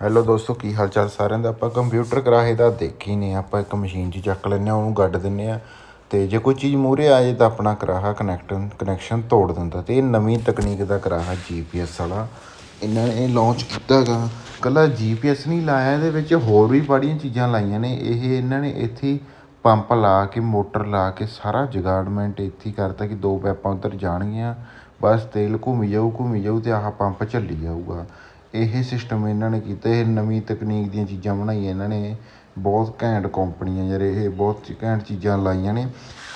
Hello ਦੋਸਤੋ, ਕੀ ਹਾਲ ਚਾਲ ਸਾਰਿਆਂ ਦਾ? ਆਪਾਂ ਕੰਪਿਊਟਰ ਕਰਾਹੇ ਦਾ ਦੇਖੀ ਨਹੀਂ ਆਪਾਂ ਇੱਕ ਮਸ਼ੀਨ 'ਚ ਚੱਕ ਲੈਂਦੇ ਆ ਉਹਨੂੰ ਗੱਡ ਦਿੰਨੇ ਆ ਤੇ ਜੇ ਕੋਈ ਚੀਜ਼ ਮੂਰੇ ਆ ਜੇ ਤਾਂ ਆਪਣਾ ਕਰਾਹਾ ਕਨੈਕਟ ਕਨੈਕਸ਼ਨ ਤੋੜ ਦਿੰਦਾ ਤੇ ਇਹ ਨਵੀਂ ਤਕਨੀਕ ਦਾ ਕਰਾਹਾ ਜੀਪੀਐਸ ਵਾਲਾ। ਇਹਨਾਂ ਨੇ ਲਾਂਚ ਕੀਤਾ ਗਾ ਕੱਲਾ ਜੀਪੀਐਸ ਨਹੀਂ ਲਾਇਆ, ਇਹਦੇ ਵਿੱਚ ਹੋਰ ਵੀ ਬੜੀਆਂ ਚੀਜ਼ਾਂ ਲਾਈਆਂ ਨੇ। ਇਹ ਇਹਨਾਂ ਨੇ ਇੱਥੇ ਪੰਪ ਲਾ ਕੇ, ਮੋਟਰ ਲਾ ਕੇ, ਸਾਰਾ ਜਗਾੜਮੈਂਟ ਇੱਥੇ ਕਰਤਾ ਕਿ ਦੋ ਪੈਪਾਂ ਉੱਧਰ ਜਾਣਗੀਆਂ। ਬਸ ਤੇਲ ਘੁੰਮੀ ਜਾਊ ਘੁੰਮੀ ਜਾਊ ਤੇ ਆਹ ਪੰਪ ਚੱਲੀ ਜਾਊਗਾ। ਇਹ ਸਿਸਟਮ ਇਹਨਾਂ ਨੇ ਕੀਤਾ, ਇਹ ਨਵੀਂ ਤਕਨੀਕ ਦੀਆਂ ਚੀਜ਼ਾਂ ਬਣਾਈਆਂ ਇਹਨਾਂ ਨੇ, ਬਹੁਤ ਘੈਂਟ ਕੰਪਨੀਆਂ ਯਾਰ, ਇਹ ਬਹੁਤ ਘੈਂਟ ਚੀਜ਼ਾਂ ਲਾਈਆਂ ਨੇ।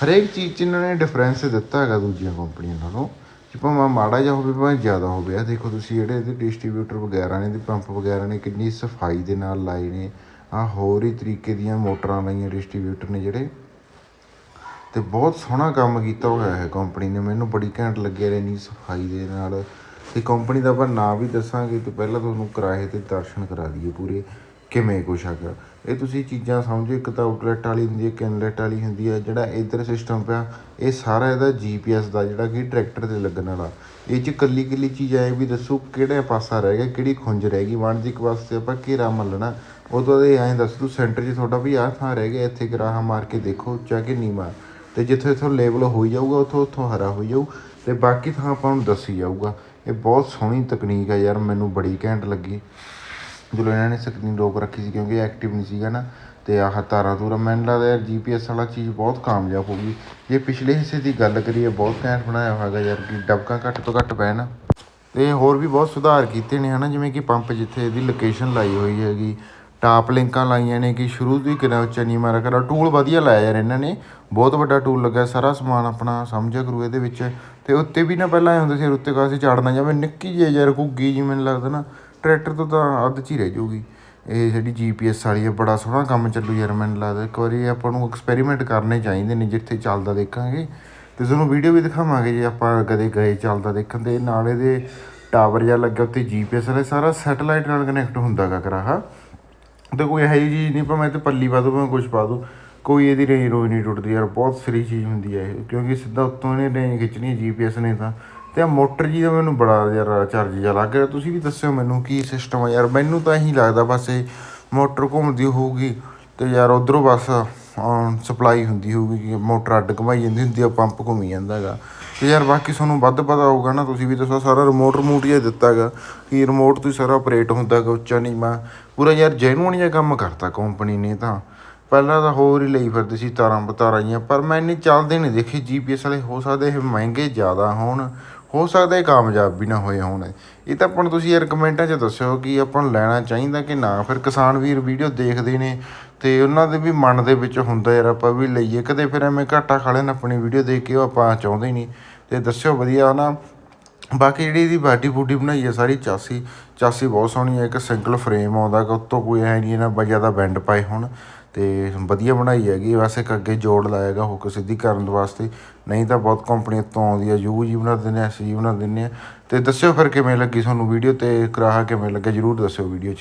ਹਰੇਕ ਚੀਜ਼ 'ਚ ਇਹਨਾਂ ਨੇ ਡਿਫਰੈਂਸ ਦਿੱਤਾ ਹੈਗਾ ਦੂਜੀਆਂ ਕੰਪਨੀਆਂ ਨਾਲੋਂ ਕਿ ਭਾਵੇਂ ਮਾੜਾ ਜਿਹਾ ਹੋਵੇ, ਭਾਵੇਂ ਜ਼ਿਆਦਾ ਹੋਵੇ ਆ ਦੇਖੋ ਤੁਸੀਂ ਜਿਹੜੇ ਇਹਦੇ ਡਿਸਟ੍ਰੀਬਿਊਟਰ ਵਗੈਰਾ ਨੇ ਤੇ ਪੰਪ ਵਗੈਰਾ ਨੇ, ਕਿੰਨੀ ਸਫ਼ਾਈ ਦੇ ਨਾਲ ਲਾਏ ਨੇ ਆ ਹੋਰ ਹੀ ਤਰੀਕੇ ਦੀਆਂ ਮੋਟਰਾਂ ਲਾਈਆਂ ਡਿਸਟ੍ਰੀਬਿਊਟਰ ਨੇ ਜਿਹੜੇ। ਤੇ ਬਹੁਤ ਸੋਹਣਾ ਕੰਮ ਕੀਤਾ ਹੋਇਆ ਹੈ ਕੰਪਨੀ ਨੇ, ਮੈਨੂੰ ਬੜੀ ਘੈਂਟ ਲੱਗਿਆ ਇੰਨੀ ਸਫ਼ਾਈ ਦੇ ਨਾਲ। ਤੇ ਕੰਪਨੀ ਦਾ ਆਪਾਂ ਨਾਂ ਵੀ ਦੱਸਾਂਗੇ ਤੇ ਪਹਿਲਾਂ ਤੁਹਾਨੂੰ ਕਿਰਾਏ ਤੇ ਦਰਸ਼ਨ ਕਰਾ ਦਈਏ ਪੂਰੇ। ਕਿਵੇਂ ਕੁਛ ਹੈਗਾ ਇਹ ਤੁਸੀਂ ਚੀਜ਼ਾਂ ਸਮਝੋ, ਇੱਕ ਤਾਂ ਆਊਟਲੈਟ ਵਾਲੀ ਹੁੰਦੀ ਹੈ, ਇੱਕ ਇਨਲੈਟ ਵਾਲੀ ਹੁੰਦੀ ਹੈ, ਜਿਹੜਾ ਇਧਰ ਸਿਸਟਮ ਪਿਆ, ਇਹ ਸਾਰਾ ਇਹਦਾ ਜੀਪੀਐਸ ਦਾ, ਜਿਹੜਾ ਕਿ ਟਰੈਕਟਰ ਤੇ ਲੱਗਣ ਵਾਲਾ। ਇਹ ਚ ਕੱਲੀ ਕੱਲੀ ਚੀਜ਼ ਐ ਵੀ ਦੱਸੋ ਕਿਹੜਾ ਪਾਸਾ ਰਹਿ ਗਿਆ, ਕਿਹੜੀ ਖੁੰਝ ਰਹਿ ਗਈ ਵਣ ਵਾਸਤੇ ਆਪਾਂ ਘੇਰਾ ਮੱਲਣਾ। ਉਦੋਂ ਇਹ ਐਂ ਦੱਸ, ਤੂੰ ਸੈਂਟਰ 'ਚ ਤੁਹਾਡਾ ਵੀ ਆਹ ਥਾਂ ਰਹਿ ਗਿਆ, ਇੱਥੇ ਗਰਾਹਾ ਮਾਰ ਕੇ ਦੇਖੋ, ਉੱਚਾ ਕਿ ਨੀਵਾਂ। ਤੇ ਜਿੱਥੇ ਇੱਥੋਂ ਲੇਬਲ ਹੋਈ ਜਾਊਗਾ ਉੱਥੋਂ ਉੱਥੋਂ ਹਰਾ ਹੋਈ ਜਾਊ। ਤੇ ਬਾਕੀ ਥਾਂ ਆਪਾਂ ਨੂੰ ਦੱਸੀ ਜਾਊਗਾ। ਇਹ ਬਹੁਤ ਸੋਹਣੀ ਤਕਨੀਕ ਹੈ ਯਾਰ, ਮੈਨੂੰ ਬੜੀ ਘੈਂਟ ਲੱਗੀ। ਜਦੋਂ ਇਹਨਾਂ ਨੇ ਸਕਰੀਨ ਰੋਕ ਰੱਖੀ ਸੀ ਕਿਉਂਕਿ ਐਕਟਿਵ ਨਹੀਂ ਸੀਗਾ ਨਾ, ਤੇ ਆਹ ਤਾਰਾਂ ਤੂਰਾ, ਮੈਨੂੰ ਲੱਗਦਾ ਯਾਰ ਜੀਪੀਐਸ ਵਾਲਾ ਚੀਜ਼ ਬਹੁਤ ਕਾਮਯਾਬ ਹੋ ਗਈ। ਜੇ ਪਿਛਲੇ ਹਿੱਸੇ ਦੀ ਗੱਲ ਕਰੀਏ, ਬਹੁਤ ਘੈਂਟ ਬਣਾਇਆ ਹੋਇਆ ਯਾਰ, ਕਿ ਡਬਕਾ ਘੱਟ ਤੋਂ ਘੱਟ ਪੈਣ ਤੇ ਹੋਰ ਵੀ ਬਹੁਤ ਸੁਧਾਰ ਕੀਤੇ ਨੇ ਹਨਾ, ਜਿਵੇਂ ਕਿ ਪੰਪ ਜਿੱਥੇ ਇਹਦੀ ਲੋਕੇਸ਼ਨ ਲਾਈ ਹੋਈ ਹੈਗੀ ਟਾਪ ਲਿੰਕਾਂ ਲਾਈਆਂ ਨੇ ਕਿ ਸ਼ੁਰੂ ਤੋਂ ਹੀ ਕਿੰਨਾ ਉੱਚਾ ਮਾਰਾ ਰੱਖਣਾ ਟੂਲ ਵਧੀਆ ਲਾਇਆ ਯਾਰ ਇਹਨਾਂ ਨੇ। ਬਹੁਤ ਵੱਡਾ ਟੂਲ ਲੱਗਾ, ਸਾਰਾ ਸਮਾਨ ਆਪਣਾ ਸਮਝਿਆ ਕਰੂ ਇਹਦੇ ਵਿੱਚ। ਤੇ ਉੱਤੇ ਵੀ ਨਾ ਪਹਿਲਾਂ ਐ ਹੁੰਦਾ ਸੀ ਉੱਤੇ ਕਾਸੇ ਚੜਨਾ ਜਾਵੇ ਨਿੱਕੀ ਜਿਹੀ ਯਾਰ ਘੁੱਗੀ ਜੀ ਮੈਨੂੰ ਲੱਗਦਾ ਨਾ ਟਰੈਕਟਰ ਤੋਂ ਤਾਂ ਅੱਧ 'ਚ ਹੀ ਰਹਿ ਜਾਊਗੀ। ਇਹ ਜਿਹੜੀ ਜੀਪੀਐਸ ਵਾਲੀ ਹੈ ਬੜਾ ਸੋਹਣਾ ਕੰਮ ਚੱਲੂ ਯਾਰ ਮੈਨੂੰ ਲੱਗਦਾ। ਇੱਕ ਵਾਰੀ ਆਪਾਂ ਨੂੰ ਐਕਸਪੈਰੀਮੈਂਟ ਕਰਨੇ ਚਾਹੀਦੇ ਨੇ, ਜਿੱਥੇ ਚੱਲਦਾ ਦੇਖਾਂਗੇ। ਤੇ ਤੁਹਾਨੂੰ ਵੀਡੀਓ ਵੀ ਦਿਖਾਵਾਂਗੇ ਜੇ ਆਪਾਂ ਕਦੇ ਗਏ ਚੱਲਦਾ ਦੇਖਣ ਤੇ ਨਾਲ ਇਹਦੇ ਟਾਵਰ ਜਿਹਾ ਲੱਗਾ, ਉੱਤੇ ਜੀਪੀਐਸ ਵਾਲੇ, ਸਾਰਾ ਸੈਟਲਾਈਟ ਨਾਲ ਕਨੈਕਟ ਹੁੰਦਾ ਗਾ ਕਰਾਹਾ ਤੇ ਕੋਈ ਇਹੋ ਜਿਹੀ ਚੀਜ਼ ਨਹੀਂ ਭਾਵੇਂ ਤੇ ਪੱਲੀ ਪਾ ਦੋ, ਭਾਵੇਂ ਕੁਝ ਪਾ ਦੋ। ਕੋਈ ਇਹਦੀ ਰੇਂਜ ਰੋਜ਼ ਨਹੀਂ ਟੁੱਟਦੀ ਯਾਰ, ਬਹੁਤ ਸਰੀ ਚੀਜ਼ ਹੁੰਦੀ ਹੈ ਇਹ, ਕਿਉਂਕਿ ਸਿੱਧਾ ਉੱਤੋਂ ਇਹਨੇ ਰੇਂਜ ਖਿੱਚਣੀ ਜੀਪੀਐਸ ਨੇ ਤਾਂ। ਤੇ ਆ ਮੋਟਰ ਜੀ ਦਾ ਮੈਨੂੰ ਬੜਾ ਯਾਰ ਚਾਰਜ ਜਿਹਾ ਲੱਗ ਰਿਹਾ। ਤੁਸੀਂ ਵੀ ਦੱਸਿਓ ਮੈਨੂੰ ਕੀ ਸਿਸਟਮ ਆ ਯਾਰ, ਮੈਨੂੰ ਤਾਂ ਇਹੀ ਲੱਗਦਾ ਬਸ ਇਹ ਮੋਟਰ ਘੁੰਮਦੀ ਹੋਊਗੀ, ਤੇ ਯਾਰ ਉਧਰੋਂ ਬਸ ਸਪਲਾਈ ਹੁੰਦੀ ਹੋਊਗੀ ਕਿ ਮੋਟਰ ਅੱਡ ਘੁਮਾਈ ਜਾਂਦੀ ਹੁੰਦੀ ਆ, ਪੰਪ ਘੁੰਮੀ ਜਾਂਦਾ ਹੈਗਾ ਤੇ ਯਾਰ ਬਾਕੀ ਤੁਹਾਨੂੰ ਵੱਧ ਪਤਾ ਹੋਊਗਾ ਨਾ, ਤੁਸੀਂ ਵੀ ਦੱਸੋ, ਸਾਰਾ ਰਿਮੋਟ ਰਿਮੋਟ ਜਿਹਾ ਦਿੱਤਾ ਹੈਗਾ ਕਿ ਰਿਮੋਟ ਤੋਂ ਹੀ ਸਾਰਾ ਆਪਰੇਟ ਹੁੰਦਾ ਹੈਗਾ ਉੱਚਾ ਨੀਵਾਂ। ਪੂਰਾ ਯਾਰ ਜੈਨੂਅਨ ਜਿਹਾ ਕੰਮ ਕਰਤਾ ਕੰਪਨੀ ਨੇ ਤਾਂ। ਪਹਿਲਾਂ ਤਾਂ ਹੋਰ ਹੀ ਲਈ ਫਿਰਦੇ ਸੀ, ਤਾਰਾਂ ਬਤਾਰਾਂ ਜੀਆਂ ਪਰ ਮੈਂ ਇੰਨੀ ਚੱਲਦੇ ਨਹੀਂ ਦੇਖੀ ਜੀਪੀਐਸ ਵਾਲੇ, ਹੋ ਸਕਦੇ ਇਹ ਮਹਿੰਗੇ ਜ਼ਿਆਦਾ ਹੋਣ, ਹੋ ਸਕਦਾ ਇਹ ਕਾਮਯਾਬ ਵੀ ਨਾ ਹੋਏ ਹੋਣ। ਇਹ ਤਾਂ ਆਪਾਂ ਨੂੰ ਤੁਸੀਂ ਯਾਰ ਕਮੈਂਟਾਂ 'ਚ ਦੱਸਿਓ ਕਿ ਆਪਾਂ ਲੈਣਾ ਚਾਹੀਦਾ ਕਿ ਨਾ। ਫਿਰ ਕਿਸਾਨ ਵੀਰ ਵੀਡੀਓ ਦੇਖਦੇ ਨੇ ਤੇ ਉਹਨਾਂ ਦੇ ਵੀ ਮਨ ਦੇ ਵਿੱਚ ਹੁੰਦਾ ਯਾਰ ਆਪਾਂ ਵੀ ਲਈਏ। ਕਦੇ ਫਿਰ ਐਵੇਂ ਘਾਟਾ ਖਾ ਲੈਣ ਆਪਣੀ ਵੀਡੀਓ ਦੇਖ ਕੇ ਉਹ ਆਪਾਂ ਚਾਹੁੰਦੇ ਹੀ ਨਹੀਂ। ਤੇ ਦੱਸਿਓ ਵਧੀਆ ਨਾ। ਬਾਕੀ ਜਿਹੜੀ ਇਹਦੀ ਬਾਡੀ ਬੂਡੀ ਬਣਾਈ ਹੈ ਸਾਰੀ ਚਾਸੀ। ਚਾਸੀ ਬਹੁਤ ਸੋਹਣੀ ਹੈ ਇੱਕ ਸਿੰਗਲ ਫਰੇਮ ਆਉਂਦਾ ਕਿ ਉੱਤੋਂ ਕੋਈ ਐ ਨਹੀਂ ਇਹਨਾਂ ਜ਼ਿਆਦਾ ਬੈਂਡ ਪਾਏ ਹੁਣ। ਤੇ ਵਧੀਆ ਬਣਾਈ ਹੈਗੀ ਵੈਸੇ ਇੱਕ ਅੱਗੇ ਜੋੜ ਲਾਏਗਾ ਹੁੱਕ ਸਿੱਧੀ ਕਰਨ ਵਾਸਤੇ। ਨਹੀਂ ਤਾਂ ਬਹੁਤ ਕੰਪਨੀ ਤੋਂ ਆਉਂਦੀ ਹੈ ਯੂ ਜੀ ਬਣਾ ਦਿੰਦੇ ਆ, ਐਸ ਜੀ ਬਣਾ ਦਿੰਦੇ ਆ। ਤੇ ਦੱਸਿਓ ਫਿਰ ਕਿਵੇਂ ਲੱਗੀ ਤੁਹਾਨੂੰ ਵੀਡੀਓ ਤੇ ਕਰਾਹਾ ਕਿਵੇਂ ਲੱਗਾ, ਜਰੂਰ ਦੱਸਿਓ ਵੀਡੀਓ 'ਚ।